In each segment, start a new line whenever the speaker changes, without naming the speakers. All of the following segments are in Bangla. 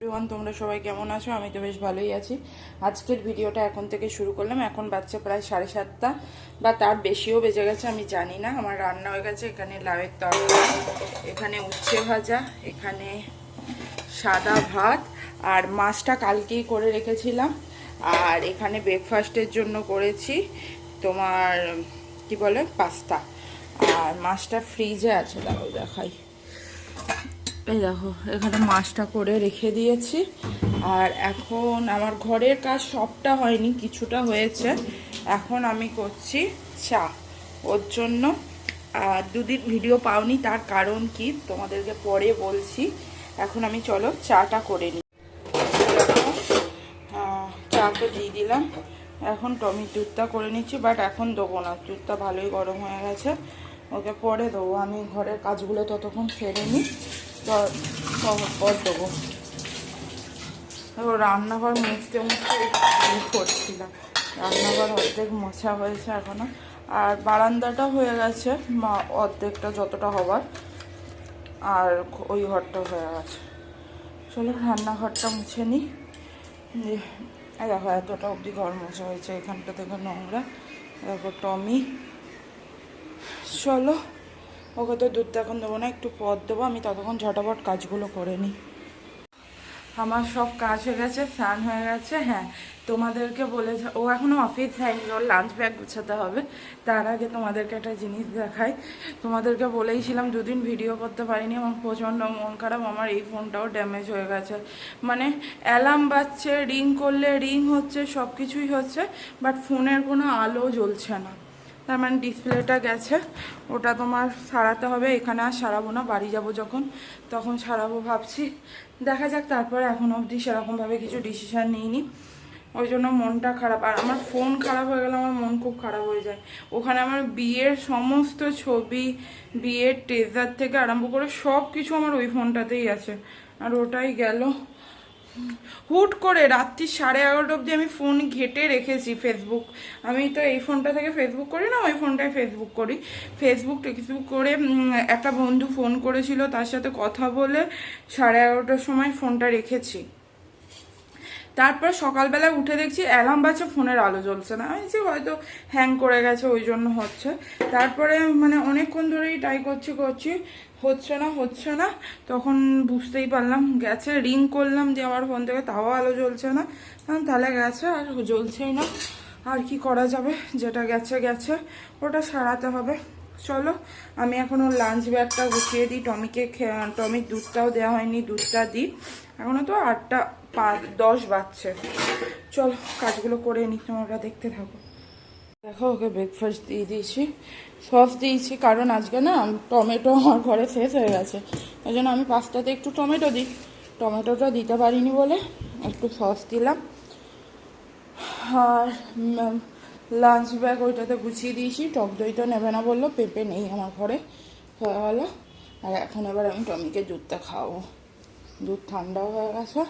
এভরিওয়ান তোমরা সবাই কেমন আছো? আমি তো বেশ ভালোই আছি। আজকের ভিডিওটা এখন থেকে শুরু করলাম। এখন বাচ্চা প্রায় সাড়ে সাতটা বা তার বেশিও বেজে গেছে, আমি জানি না। আমার রান্না হয়ে গেছে। এখানে লাউয়ের তরকারি, এখানে উচ্ছে ভাজা, এখানে সাদা ভাত, আর মাছটা কালকেই করে রেখেছিলাম। আর এখানে ব্রেকফাস্টের জন্য করেছি তোমার, কি বলে, পাস্তা। আর মাছটা ফ্রিজে আছে। দাঁড়াও দেখাই। এই দেখো, এখানে মাছটা করে রেখে দিয়েছি। আর এখন আমার ঘরের কাজ সবটা হয়নি, কিছুটা হয়েছে। এখন আমি করছি চা। ওর জন্য, আর দুদিন ভিডিও পাওনি, তার কারণ কি তোমাদেরকে পরে বলছি। এখন আমি চলো চাটা করে নিই। চাটা দিয়ে দিলাম। এখন টমির দুধটা করে নিচ্ছি, বাট এখন দেবো না। দুধটা ভালোই গরম হয়ে গেছে। ওকে পরে দেবো। আমি ঘরের কাজগুলো ততক্ষণ সেরে নিই। পর দেবো। এবার রান্নাঘর মুছতে মুছতে করছিলাম। রান্নাঘর অর্ধেক মোছা হয়েছে এখনও। আর বারান্দাটা হয়ে গেছে অর্ধেকটা যতটা হবার। আর ওই ঘরটা হয়ে গেছে। চলো, রান্নাঘরটা মুছে নিই। দেখো, এতটা অবধি ঘর মোছা হয়েছে। এখানটা থেকে নোংরা। দেখো টমি। চলো ওকে তো দুধটা এখন দেবো না, একটু পর দেবো, আমি ততক্ষণ ঝটাপট কাজগুলো করে নিই। আমার সব কাজ হয়ে গেছে, স্নান হয়ে গেছে হ্যাঁ। তোমাদেরকে বলে ও এখনও অফিস যায়নি, ওর লাঞ্চ ব্যাগ গুছাতে হবে। তার আগে তোমাদেরকে একটা জিনিস দেখাই। তোমাদেরকে বলেইছিলাম, দুদিন ভিডিও করতে পারিনি, আমার প্রচণ্ড মন খারাপ, আমার এই ফোনটাও ড্যামেজ হয়ে গেছে। মানে অ্যালার্ম বাজছে রিং করলে রিং হচ্ছে সব কিছুই হচ্ছে বাট ফোনের কোনো আলো জ্বলছে না। তার মানে ডিসপ্লেটা গেছে। ওটা তোমার সারাতে হবে, এখানে আর সারাবো না, বাড়ি যাব যখন, তখন সারাবো ভাবছি। দেখা যাক তারপরে এখন অবধি সেরকমভাবে কিছু ডিসিশান নিইনি। ওই জন্য মনটা খারাপ। আর আমার ফোন খারাপ হয়ে গেলে আমার মন খুব খারাপ হয়ে যায়। ওখানে আমার বিয়ের সমস্ত ছবি, বিয়ের টেজার থেকে আরম্ভ করে সব কিছু আমার ওই ফোনটাতেই আছে। আর ওটাই গেল। হুট করে রাত্রি সাড়ে এগারোটা অবধি আমি ফোন ঘেটে রেখেছি ফেসবুক আমি তো এই ফোনটা থেকে ফেসবুক করি না, ওই ফোনটায় ফেসবুক করি। ফেসবুক টেক্সবুক করে একটা বন্ধু ফোন করেছিল, তার সাথে কথা বলে সাড়ে এগারোটার সময় ফোনটা রেখেছি। তারপর সকালবেলা উঠে দেখছি অ্যালার্ম বাজছে ফোনের আলো জ্বলছে না। আমি যে হয়তো হ্যাং করে গেছে, ওই জন্য হচ্ছে। তারপরে মানে অনেকক্ষণ ধরেই ট্রাই করছি করছি। হচ্ছে না হচ্ছে না। তখন বুঝতেই পারলাম, গেছে, রিং করলাম যে আমার ফোন থেকে, তাও আলো জ্বলছে না। তাহলে গেছে আর জ্বলছেই না। আর কি করা যাবে? যেটা গেছে গেছে। ওটা সারাতে হবে। চলো, আমি এখন ওর লাঞ্চ ব্যাগটা গুছিয়ে দিই। টমিকে টমির দুধটাও দেওয়া হয়নি, দুধটা দিই। এখনও তো আটটা পাঁচ দশ বাজছে। চলো, কাজগুলো করে নিই, তোমরা দেখতে থাকো। দেখো ওকে ব্রেকফাস্ট দিয়ে দিয়েছি। সস দিয়েছি, কারণ আজকে না টমেটো আমার ঘরে শেষ হয়ে গেছে। ওই জন্য আমি পাস্তাতে একটু টমেটো দিই। টমেটোটা দিতে পারিনি বলে একটু সস দিলাম। আর লাঞ্চ ব্যাগ ওইটাতে গুছিয়ে দিয়েছি। টক দই তো নেবে না বলল, পেঁপে নেই আমার ঘরে। হয়ে গেলো। আর এখন এবার আমি টমিকে দুধটা খাওয়াবো। দুধ ঠান্ডাও হয়ে গেছে।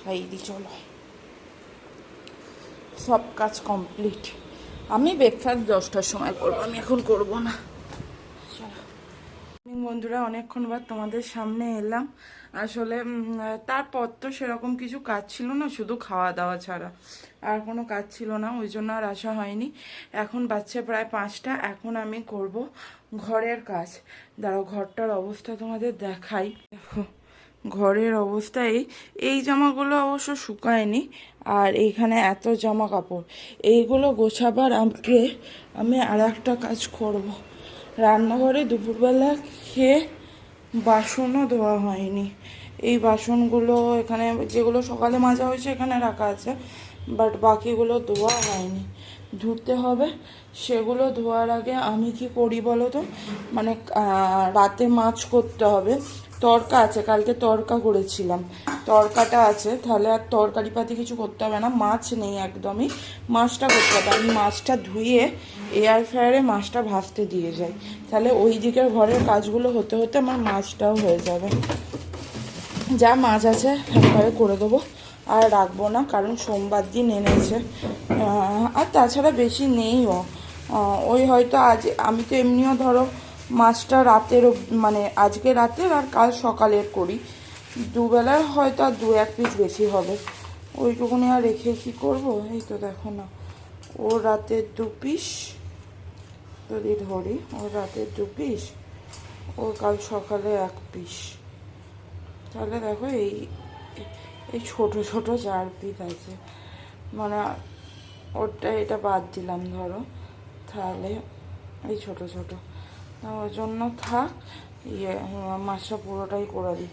খাই দিই, চলো। সব কাজ কমপ্লিট আমি ব্রেকফাস্ট দশটার সময় করব। আমি এখন করব না। বন্ধুরা অনেকক্ষণ বাদ তোমাদের সামনে এলাম। আসলে তারপর তো সেরকম কিছু কাজ ছিল না শুধু খাওয়া দাওয়া ছাড়া। আর কোনো কাজ ছিল না ওই জন্য আর আসা হয়নি। এখন বাচ্চা প্রায় পাঁচটা এখন আমি করব ঘরের কাজ। দাঁড়াও ঘরটার অবস্থা তোমাদের দেখাই। দেখো। ঘরের অবস্থা এই এই জামাগুলো অবশ্য শুকায়নি, আর এইখানে এত জামা কাপড় এইগুলো গোছাবার আমাকে আমি আর একটা কাজ করব। রান্নাঘরে দুপুরবেলা খেয়ে বাসনও ধোয়া হয়নি। এই বাসনগুলো এখানে যেগুলো সকালে মাজা হয়েছে এখানে রাখা আছে বাট বাকিগুলো ধোয়া হয়নি। ধুতে হবে, সেগুলো ধোয়ার আগে আমি কি করি বলো তো? মানে রাতে মাছ করতে হবে। তরকা আছে, কালকে তরকা করেছিলাম। তরকাটা আছে, তাহলে আর তরকারি পাতি কিছু করতে হবে না, মাছ নেই একদমই। মাছটা করতে হবে, আমি মাছটা ধুয়ে এয়ার ফ্রায়ারে মাছটা ভাজতে দিয়ে যাই। তাহলে ওই দিকের ঘরের কাজগুলো হতে হতে আমার মাছটাও হয়ে যাবে। যা মাছ আছে, একবারে করে দেবো। আর রাখব না, কারণ সোমবার দিন এনেছে। আর তাছাড়া বেশি নেইও। ওই হয়তো আজ, আমি তো এমনিও ধরো মাছটা রাতের মানে আজকে রাতের আর কাল সকালের করি। দুবেলার হয়তো আর দু এক পিস বেশি হবে। ওইটুকুনি আর রেখে কি করব? এই তো দেখো না। ও রাতের দু পিস, যদি ধরি, ও রাতের দু পিস, ও কাল সকালে এক পিস। তাহলে দেখো এই এই ছোট ছোট চার পিস আছে। মানে ওটা এটা বাদ দিলাম ধরো। তাহলে এই ছোট ছোট। ওর জন্য থাক। ইয়ে মাছটা পুরোটাই করে দিই।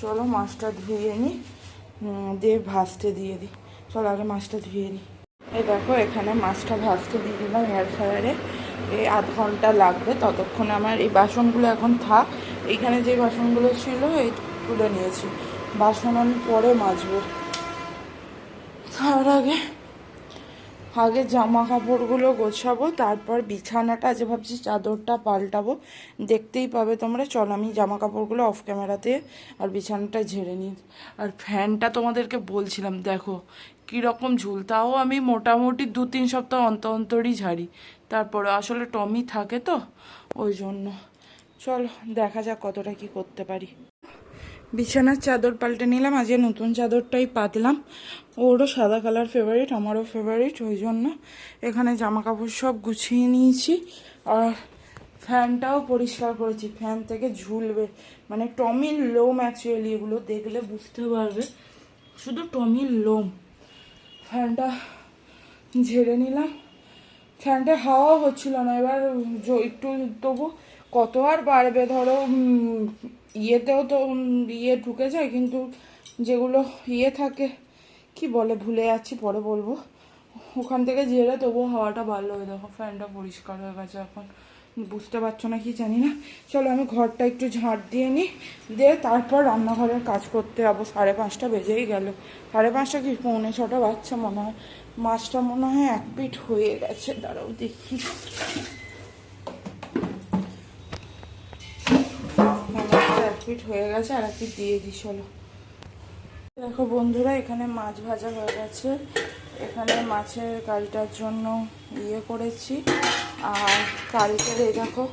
চলো মাছটা ধুয়ে নিই দিয়ে ভাজতে দিয়ে দিই। চলো আগে মাছটা ধুয়ে নিই এই দেখো, এখানে মাছটা ভাজতে দিয়ে দিলাম এয়ার ফ্রায়ারে এই আধ ঘণ্টা লাগবে ততক্ষণ। আমার এই বাসনগুলো এখন থাক। এইখানে যে বাসনগুলো ছিল, এই তুলে নিয়েছি। বাসন আমি পরে মাজবো। তার আগে আগে জামা কাপড়গুলো গোছাবো, তারপর বিছানাটা যে ভাবছি চাদরটা পাল্টাবো, দেখতেই পাবে তোমরা। চল, আমি জামা কাপড়গুলো অফ ক্যামেরাতে আর বিছানাটা ঝেড়ে নিই। আর ফ্যানটা তোমাদেরকে বলছিলাম, দেখো, কীরকম ঝুল, তাও আমি মোটামুটি দু তিন সপ্তাহ অন্তর অন্তরই ঝাড়ি। তারপরে আসলে টমি থাকে তো, ওই জন্য। চলো, দেখা যাক কতটা কি করতে পারি। বিছানার চাদর পাল্টে নিলাম। আজকে নতুন চাদরটাই পাতলাম। ওরও সাদা কালার ফেভারিট আমারও ফেভারিট ওই জন্য এখানে জামা কাপড় সব গুছিয়ে নিয়েছি। আর ফ্যানটাও পরিষ্কার করেছি। ফ্যান থেকে ঝুলবে। মানে টমির লোম অ্যাকচুয়ালি এগুলো দেখলে বুঝতে পারবে। শুধু টমির লোম। ফ্যানটা ঝেড়ে নিলাম। ফ্যানটা হাওয়া হচ্ছিল না। এবার একটু তবু কত আর বাড়বে ধরো ইয়েতেও তো ইয়ে ঢুকে যায়, কিন্তু যেগুলো ইয়ে থাকে, কি বলে, ভুলে যাচ্ছি, পরে বলব। ওখান থেকে ঝেড়ে তবুও হাওয়াটা ভালো হয়ে দেখো, ফ্যানটা পরিষ্কার হয়ে গেছে এখন। বুঝতে পারছ না কি জানি না। চলো, আমি ঘরটা একটু ঝাঁট দিয়ে নিই দিয়ে তারপর রান্নাঘরের কাজ করতে যাব। সাড়ে পাঁচটা বেজেই গেল। সাড়ে পাঁচটা কি, পৌনে ছটা বাচ্চা মনে হয়। মাছটা মনে হয় এক পিঠ হয়ে গেছে, দাঁড়াও দেখি। পিঠ হয়ে গেছে, আর এক পিঠ দিয়ে দিই, চলো। দেখো বন্ধুরা, এখানে মাছ ভাজা হয়ে গেছে। এখানে মাছের কারিটার জন্য ইয়ে করেছি। আর কালকের এই দেখো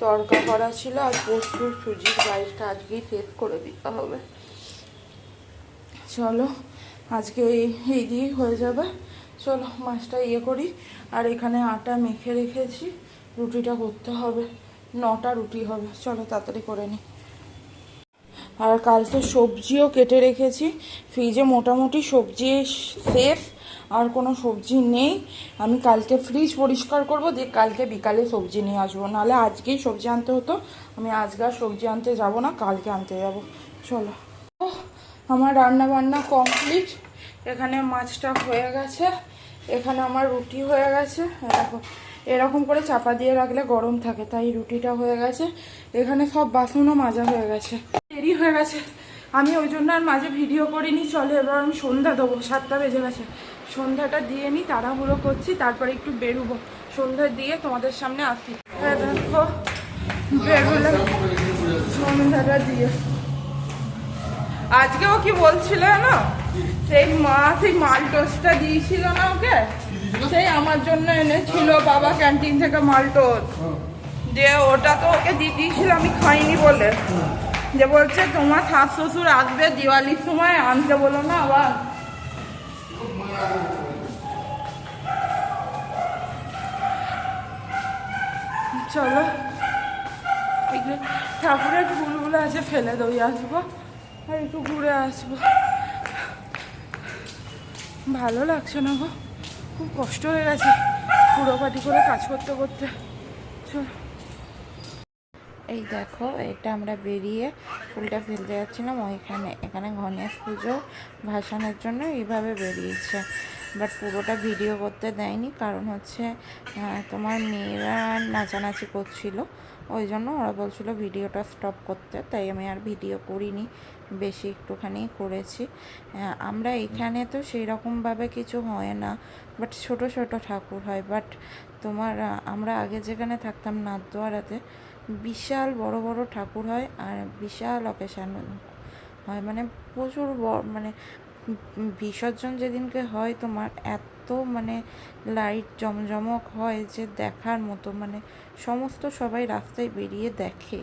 তরকা করা ছিল, আর প্রচুর সুজির বাইরটা আজকেই শেষ করে দিতে হবে। চলো, আজকে এই দিয়েই হয়ে যাবে। চলো, মাছটা ইয়ে করি। আর এখানে আটা মেখে রেখেছি, রুটিটা করতে হবে। নটা রুটি হবে। চলো, তাড়াতাড়ি করে নিই আর কালকে সবজিও কেটে রেখেছি। ফ্রিজে মোটামুটি সবজি সেফ, আর কোনো সবজি নেই। আমি কালকে ফ্রিজ পরিষ্কার করব দিয়ে কালকে বিকালে সবজি নিয়ে আসব। নাহলে আজকেই সবজি আনতে হতো। আমি আজকে আর সবজি আনতে যাব না, কালকে আনতে যাব। চলো। আমার রান্না বান্না কমপ্লিট। এখানে মাছটা হয়ে গেছে। এখানে আমার রুটি হয়ে গেছে। দেখো এরকম করে চাপা দিয়ে রাখলে গরম থাকে, তাই রুটিটা হয়ে গেছে। এখানে সব বাসনও মাজা হয়ে গেছে। দেরি হয়ে গেছে। আমি ওই জন্য আর মাঝে ভিডিও করিনি। চলে এবার আমি সন্ধ্যা দেবো, সাতটা বেজে গেছে। সন্ধ্যাটা দিয়ে নিই তাড়াহুড়ো করছি, তারপরে একটু বেরোবো। সন্ধ্যা দিয়ে তোমাদের সামনে আসি। দেখো সন্ধ্যাটা দিয়ে। আজকে ও কি বলছিল না সেই মা, সেই মাল টোস্টটা দিয়েছিল না ওকে? সেই আমার জন্য এনেছিল বাবা ক্যান্টিন থেকে মাল টোস্ট যে ওটা তো ওকে দিয়ে দিয়েছিল, আমি খাইনি বলে। যে বলছে, তোমার শাশ শ্বশুর আসবে দিওয়ালির সময়, আনতে বলো না আবার। চলো ঠাকুরের ফুলগুলো আছে, ফেলে দই, আসব। আর একটু ঘুরে আসব। ভালো লাগছে না গো। খুব কষ্ট হয়ে গেছে পুরো পাটি করে কাজ করতে করতে। চলো।
এই দেখো, এটা আমরা বেরিয়ে ফুলটা ফেলতে যাচ্ছিলাম, ওইখানে, এখানে গণেশ পুজো ভাসানোর জন্য এইভাবে বেরিয়েছে। বাট পুরোটা ভিডিও করতে দেয়নি, কারণ হচ্ছে তোমার মেয়েরা নাচানাচি করছিল, ওই জন্য ওরা বলছিল ভিডিওটা স্টপ করতে, তাই আমি আর ভিডিও করিনি। বেশি একটুখানি করেছি। আমরা এখানে তো সেই রকমভাবে কিছু হয় না বাট ছোট ছোট ঠাকুর হয়। বাট তোমার আমরা আগে যেখানে থাকতাম নাথদুয়ারাতে বিশাল বড় বড় ঠাকুর হয় আর বিশাল অকেশান হয়। মানে প্রচুর মানে বিসর্জন যেদিনকে হয় তোমার এত মানে লাইট জমজমক হয় যে দেখার মতো। মানে সমস্ত সবাই রাস্তায় বেরিয়ে দেখে।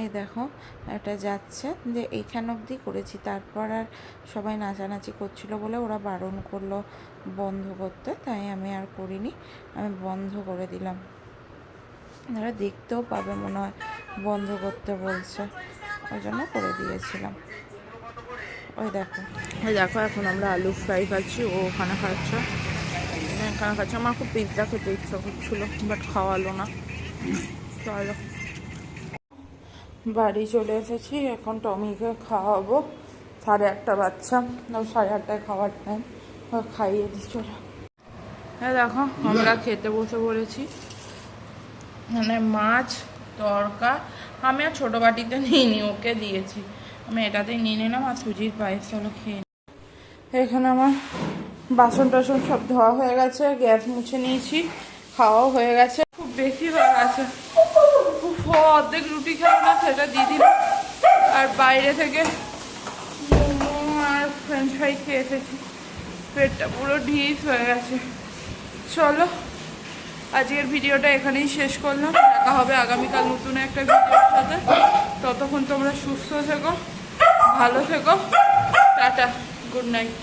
এই দেখো, এটা যাচ্ছে। যে এইখান অবধি করেছি, তারপর আর সবাই নাচানাচি করছিল বলে ওরা বারণ করল বন্ধ করতে, তাই আমি আর করিনি, আমি বন্ধ করে দিলাম। ওরা দেখতেও পাবে মনে হয় বন্ধ করতে বলছে, ওই জন্য করে দিয়েছিলাম। ওই দেখো।
ওই দেখো, এখন আমরা আলু ফ্রাই খাচ্ছি, ও ওখানে খাচ্ছে। আমি এখানে খাচ্ছি। আমার খুব পিৎজা খেতে ইচ্ছা করছিল, বাট খাওয়ালো না। চলো। বাড়ি চলে এসেছি, এখন টমিকে খাওয়াবো। সাড়ে আটটা বাচ্চা সাড়ে আটটায় খাওয়ার টাইম খাইয়ে দিই চলো হ্যাঁ দেখো, আমরা খেতে বসে পড়েছি। মানে মাছ, তরকা, আমি আর ছোটো বাটিতে নিইনি, ওকে দিয়েছি। আমি এটাতেই নিয়ে নিলাম আর সুজির পায়েস, চলো খেয়ে। এখানে আমার বাসন টাসন সব ধোয়া হয়ে গেছে, গ্যাস মুছে নিয়েছি, খাওয়াও হয়ে গেছে। খুব বেশি হয়ে গেছে। অর্ধেক রুটি খাব না, সেটা দিয়ে দিলাম। আর বাইরে থেকে মোমো আর ফ্রেঞ্চ ফ্রাই খেয়ে এসেছি। পেটটা পুরো ঢিস হয়ে গেছে। চলো, আজকের ভিডিওটা এখানেই শেষ করলাম। দেখা হবে আগামীকাল নতুন একটা ভিডিওর সাথে। ততক্ষণ তোমরা সুস্থ থেকো, ভালো থেকো। Tata good night